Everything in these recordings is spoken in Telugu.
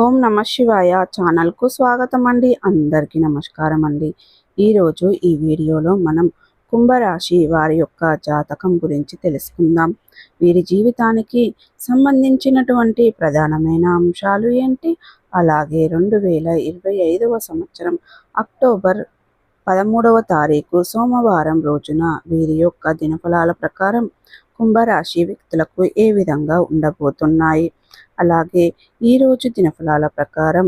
ఓం నమ శివాయ ఛానల్కు స్వాగతం అండి అందరికీ నమస్కారం అండి ఈరోజు ఈ వీడియోలో మనం కుంభరాశి వారి యొక్క జాతకం గురించి తెలుసుకుందాం. వీరి జీవితానికి సంబంధించినటువంటి ప్రధానమైన అంశాలు ఏంటి? అలాగే రెండు వేల ఇరవై ఐదవ సంవత్సరం అక్టోబర్ పదమూడవ తారీఖు సోమవారం రోజున వీరి యొక్క దినఫలాల ప్రకారం కుంభరాశి వ్యక్తులకు ఏ విధంగా ఉండబోతున్నాయి? అలాగే ఈరోజు దినఫలాల ప్రకారం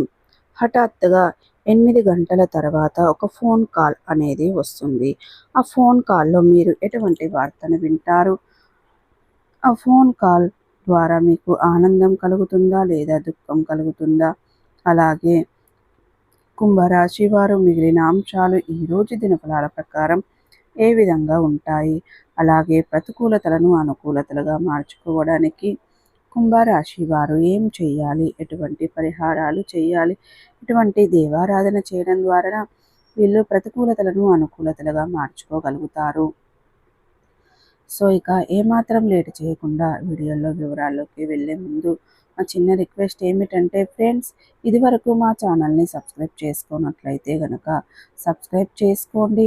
హఠాత్తుగా ఎనిమిది గంటల తర్వాత ఒక ఫోన్ కాల్ అనేది వస్తుంది. ఆ ఫోన్ కాల్లో మీరు ఎటువంటి వార్తను వింటారు? ఆ ఫోన్ కాల్ ద్వారా మీకు ఆనందం కలుగుతుందా లేదా దుఃఖం కలుగుతుందా? అలాగే కుంభరాశి వారు మిగిలిన అంశాలు ఈరోజు దినఫలాల ప్రకారం ఏ విధంగా ఉంటాయి? అలాగే ప్రతికూలతలను అనుకూలతలుగా మార్చుకోవడానికి కుంభరాశి వారు ఏం చేయాలి? ఎటువంటి పరిహారాలు చేయాలి? ఎటువంటి దేవారాధన చేయడం ద్వారా వీళ్ళు ప్రతికూలతలను అనుకూలతలుగా మార్చుకోగలుగుతారు? సో ఇక ఏమాత్రం లేట్ చేయకుండా వీడియోలో వివరాల్లోకి వెళ్ళే ముందు మా చిన్న రిక్వెస్ట్ ఏమిటంటే ఫ్రెండ్స్ ఇదివరకు మా ఛానల్ని సబ్స్క్రైబ్ చేసుకున్నట్లయితే కనుక సబ్స్క్రైబ్ చేసుకోండి.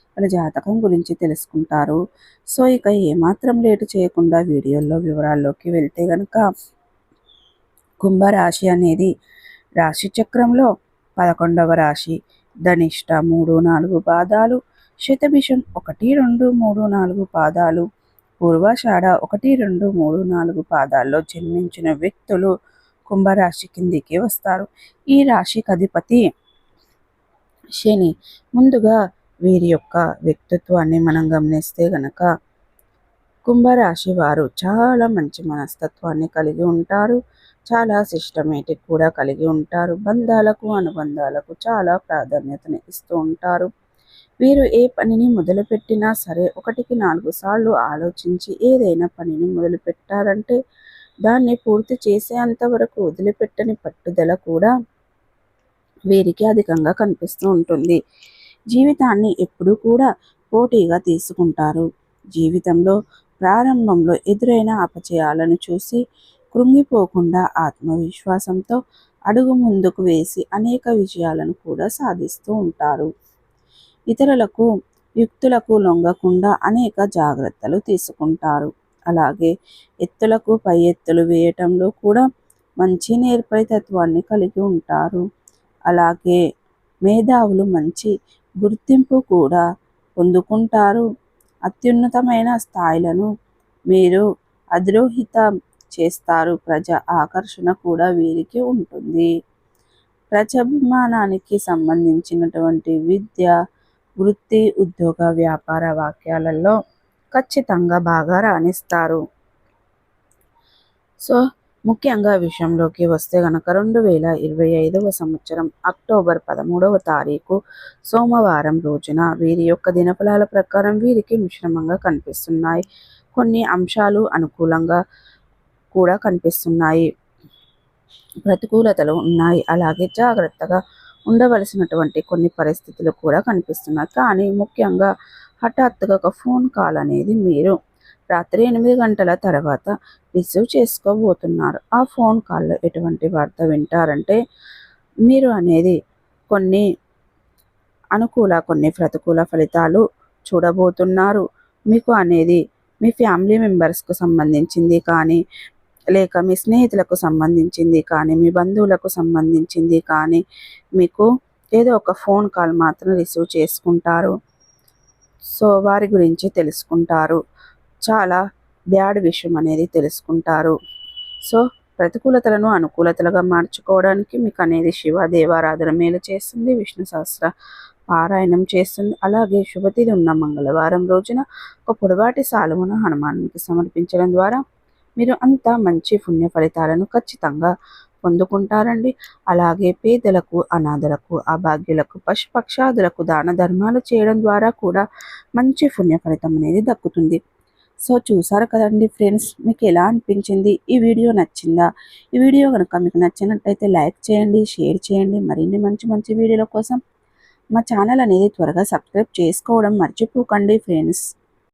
వాళ్ళ జాతకం గురించి తెలుసుకుంటారు. సో ఇక ఏమాత్రం లేటు చేయకుండా వీడియోలో వివరాల్లోకి వెళ్తే కనుక కుంభరాశి అనేది రాశి చక్రంలో పదకొండవ రాశి. ధనిష్ట మూడు నాలుగు పాదాలు శతభిషం ఒకటి రెండు మూడు నాలుగు పాదాలు పూర్వాషాఢ ఒకటి రెండు మూడు నాలుగు పాదాల్లో జన్మించిన వ్యక్తులు కుంభరాశి కిందికి వస్తారు. ఈ రాశికి అధిపతి శని. ముందుగా వీరి యొక్క వ్యక్తిత్వాన్ని మనం గమనిస్తే గనక కుంభరాశి వారు చాలా మంచి మనస్తత్వాన్ని కలిగి ఉంటారు. చాలా సిస్టమేటిక్ కూడా కలిగి ఉంటారు. బంధాలకు అనుబంధాలకు చాలా ప్రాధాన్యతని ఇస్తూ ఉంటారు. వీరు ఏ పనిని మొదలుపెట్టినా సరే ఒకటికి నాలుగు సార్లు ఆలోచించి ఏదైనా పనిని మొదలుపెట్టారంటే దాన్ని పూర్తి చేసేంత వరకు వదిలిపెట్టని పట్టుదల కూడా వీరికి అధికంగా కనిపిస్తూ ఉంటుంది. జీవితాన్ని ఎప్పుడూ కూడా పోటీగా తీసుకుంటారు. జీవితంలో ప్రారంభంలో ఎదురైన అపచయాలను చూసి కృంగిపోకుండా ఆత్మవిశ్వాసంతో అడుగు ముందుకు వేసి అనేక విజయాలను కూడా సాధిస్తూ ఉంటారు. ఇతరులకు యుక్తులకు లొంగకుండా అనేక జాగ్రత్తలు తీసుకుంటారు. అలాగే ఎత్తులకు పై ఎత్తులు వేయటంలో కూడా మంచి నేర్పరితత్వాన్ని కలిగి ఉంటారు. అలాగే మేధావులు మంచి గుర్తింపు కూడా పొందుకుంటారు. అత్యున్నతమైన స్థాయిలను మీరు అధిరోహితం చేస్తారు. ప్రజ ఆకర్షణ కూడా వీరికి ఉంటుంది. ప్రజాభిమానానికి సంబంధించినటువంటి విద్య వృత్తి ఉద్యోగ వ్యాపార వాక్యాలలో ఖచ్చితంగా బాగా రాణిస్తారు. సో ముఖ్యంగా విషయంలోకి వస్తే గనక రెండు వేల ఇరవై ఐదవ సంవత్సరం అక్టోబర్ పదమూడవ తారీఖు సోమవారం రోజున వీరి యొక్క దినఫలాల ప్రకారం వీరికి మిశ్రమంగా కనిపిస్తున్నాయి. కొన్ని అంశాలు అనుకూలంగా కూడా కనిపిస్తున్నాయి. ప్రతికూలతలు ఉన్నాయి. అలాగే జాగ్రత్తగా ఉండవలసినటువంటి కొన్ని పరిస్థితులు కూడా కనిపిస్తున్నాయి. కానీ ముఖ్యంగా హఠాత్తుగా ఒక ఫోన్ కాల్ అనేది మీరు రాత్రి ఎనిమిది గంటల తర్వాత రిసీవ్ చేసుకోబోతున్నారు. ఆ ఫోన్ కాల్లో ఎటువంటి వార్త వింటారంటే మీరు అనేది కొన్ని అనుకూల కొన్ని ప్రతికూల ఫలితాలు చూడబోతున్నారు. మీకు అనేది మీ ఫ్యామిలీ మెంబర్స్కు సంబంధించింది కానీ లేక మీ స్నేహితులకు సంబంధించింది కానీ మీ బంధువులకు సంబంధించింది కానీ మీకు ఏదో ఒక ఫోన్ కాల్ మాత్రం రిసీవ్ చేసుకుంటారు. సో వారి గురించి తెలుసుకుంటారు. చాలా బ్యాడ్ విషయం అనేది తెలుసుకుంటారు. సో ప్రతికూలతలను అనుకూలతలుగా మార్చుకోవడానికి మీకు అనేది శివ దేవారాధన మేలు చేస్తుంది విష్ణు సహస్ర పారాయణం చేస్తుంది. అలాగే శుభతిథి ఉన్న మంగళవారం రోజున ఒక పొడవాటి సాలువను హనుమానికి సమర్పించడం ద్వారా మీరు అంత మంచి పుణ్య ఫలితాలను ఖచ్చితంగా పొందుకుంటారండి. అలాగే పేదలకు అనాథలకు అభాగ్యులకు పశుపక్షాదులకు దాన ధర్మాలు చేయడం ద్వారా కూడా మంచి పుణ్య ఫలితం అనేది దక్కుతుంది. సో చూసారు కదండి ఫ్రెండ్స్ మీకు ఎలా అనిపించింది? ఈ వీడియో నచ్చిందా? ఈ వీడియో కనుక మీకు నచ్చినట్టయితే లైక్ చేయండి షేర్ చేయండి. మరిన్ని మంచి మంచి వీడియోల కోసం మా ఛానల్ అనేది త్వరగా సబ్స్క్రైబ్ చేసుకోవడం మర్చిపోకండి ఫ్రెండ్స్.